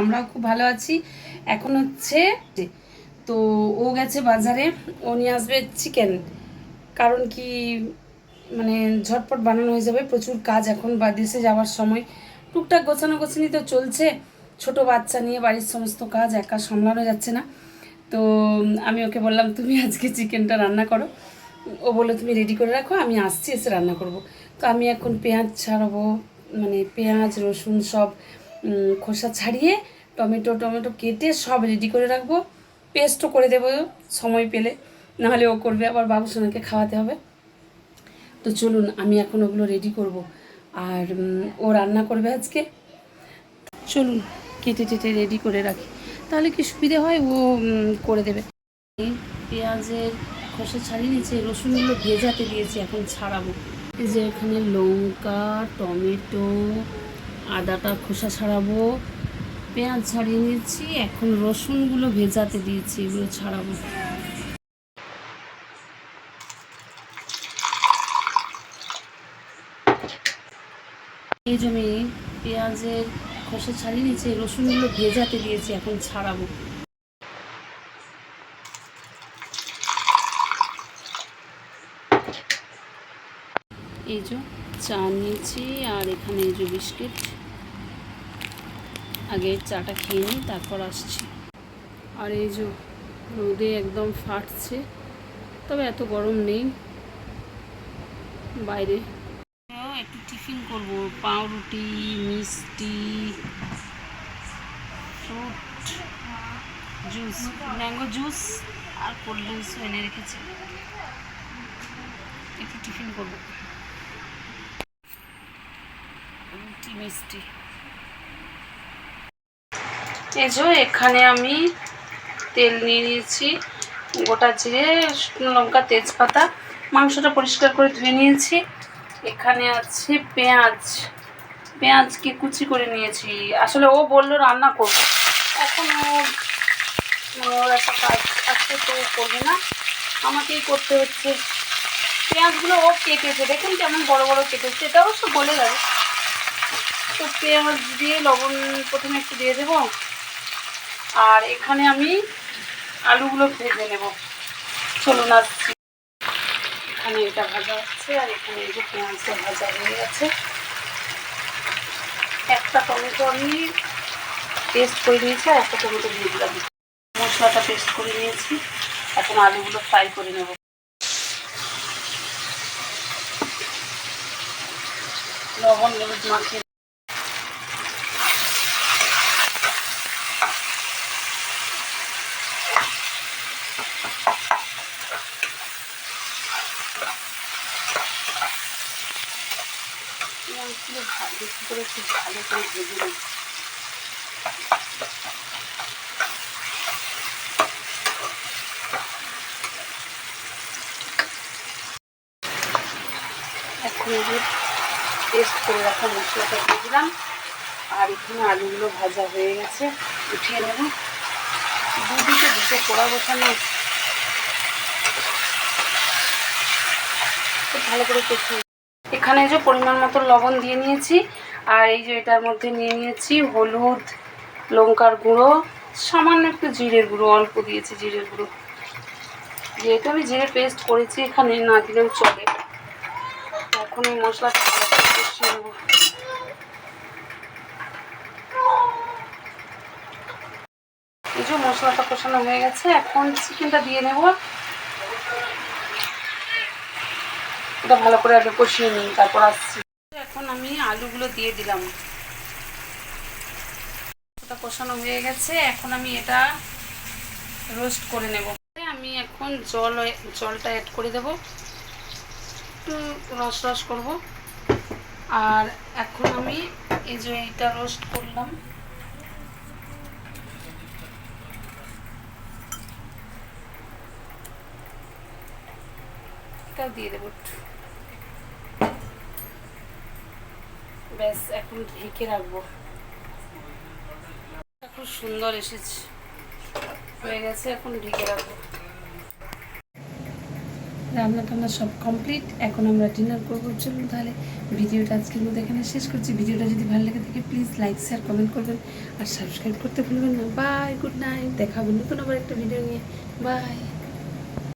আমরাও খুব ভালো আছি। এখন হচ্ছে তো ও গেছে বাজারে, ও নিয়ে আসবে চিকেন কারণ কি মানে ঝটপট বানানো হয়ে যাবে, প্রচুর কাজ এখন বা দেশে যাওয়ার সময়। টুকটাক গোছানো গোছানি তো চলছে, ছোট বাচ্চা নিয়ে বাড়ির সমস্ত কাজ একা সামলানো যাচ্ছে না। তো আমি ওকে বললাম, তুমি আজকে চিকেনটা রান্না করো। ও বলল, তুমি রেডি করে রাখো, আমি আসছি, এসে রান্না করব। তো আমি এখন পেঁয়াজ ছাড়াবো মানে পেঁয়াজ, রসুন সব খোসা ছাড়িয়ে টমেটো টমেটো কেটে সব রেডি করে রাখব। পেস্টও করে দেবো, সময় পেলে। নাহলে ও করবে, আবার বাবুসোনাকে খাওয়াতে হবে। তো চলুন, আমি এখন ওগুলো রেডি করব। আর ও রান্না করবে আজকে। চলুন, কেটে টেটে রেডি করে রাখি। তাহলে কি সুবিধে হয়? ও করে দেবে। পেঁয়াজের খোসা ছাড়িয়ে নিয়েছি রসুনগুলো ভেজাতে দিয়েছি, এখন ছাড়াবো। এই যে এখানে লঙ্কা, টমেটো আদাটা খোসা ছাড়াবো, পেঁয়াজ ছাড়িয়ে নিয়েছি, এখন রসুনগুলো ভেজাতে দিয়েছি, এগুলো ছাড়াবো। এই জমি পেঁয়াজের খোসা ছাড়িয়ে নিয়েছি, রসুনগুলো ভেজাতে দিয়েছি, এখন ছাড়াবো। এই যে চা নিয়েছি, আর এখানে এই যে বিস্কিট। আগে চাটা খেয়ে নিই, তারপর আসছি। আর এই যে রোদে একদম ফাটছে, তবে এত গরম নেই। বাইরে। একটু টিফিন করব। পাউরুটি, মিষ্টি, ফ্রুট, জুস, ম্যাঙ্গো জুস আর কোল্ড ড্রিঙ্কস এনে রেখেছি। একটু টিফিন করব। মিষ্টি। যে এখানে আমি তেল নিয়ে নিয়েছি, গোটা জিরে, শুকনো লঙ্কা, তেজপাতা, মাংসটা পরিষ্কার করে ধুয়ে নিয়েছি। এখানে আছে পেঁয়াজ। পেঁয়াজকে কুচি করে নিয়েছি। আসলে ও বলল রান্না করব। এখন মানে ওর একটা কাজ আছে তো করবে না। আমাকেই করতে হচ্ছে। পেঁয়াজগুলো ও কেটেছে। দেখুন কেমন বড় বড় কেটেছে। এটা অবশ্য বলে যাবে। তো পেঁয়াজ দিয়ে লবণ প্রথমে একটু দিয়ে দেবো। আর এখানে আমি আলুগুলো ভেজে নেব। চলুন আসছি এখানে এটা ভাজা হচ্ছে আর এখানে এই যে পেঁয়াজটা ভাজা হয়ে গেছে। একটা টমেটো আমি পেস্ট করে নিয়েছি আর একটা টমেটো দিয়ে দিলাম। মশলাটা পেস্ট করে নিয়েছি। এখন আলুগুলো ফ্রাই করে নেব। লবণ, হলুদ মাখিয়ে পেঁয়াজগুলো বেশি করে মশলাটা দিয়ে আর এখানে আলুগুলো ভাজা হয়ে গেছে উঠিয়ে নেব। দুদিকে দুটো পোড়া বসানো। ভালো করে এখানে যে পরিমাণ মতো লবণ দিয়ে নিয়েছি, আর এই যে এটার মধ্যে নিয়ে নিয়েছি হলুদ, লঙ্কার গুঁড়ো, সামান্য একটু জিরের গুঁড়ো, অল্প দিয়েছি জিরের গুঁড়ো। যেহেতু আমি জিরে পেস্ট করেছি, এখানে না দিলেও চলে। এখন এই মশলাটা যে মশলাটা কষানো হয়ে গেছে। এখন চিকেনটা দিয়ে নেব। এটা ভালো করে আগে কষিয়ে নিই, তারপর আসছি। এখন আমি আলুগুলো দিয়ে দিলাম। কষানো হয়ে গেছে। এখন আমি এটা রোস্ট করে নেব। আমি এখন জল, জলটা অ্যাড করে দেব। একটু রস রস করব। আর এখন আমি এই যে এইটা রোস্ট করলাম এটাও দিয়ে দেবো ব্যাস, এখন ঢেকে রাখব। খুব সুন্দর এসেছে। হয়ে গেছে, এখন ঢেকে রাখব। রান্না টান্না সব কমপ্লিট এখন আমরা ডিনার করব। চলুন তাহলে ভিডিওটা আজকের মধ্যে এখানে শেষ করছি। ভিডিওটা যদি ভালো লেগে থাকে প্লিজ লাইক শেয়ার কমেন্ট করবেন। আর সাবস্ক্রাইব করতে ভুলবেন না। বাই গুড নাইট দেখা হবে নতুন আবার একটা ভিডিও নিয়ে। বাই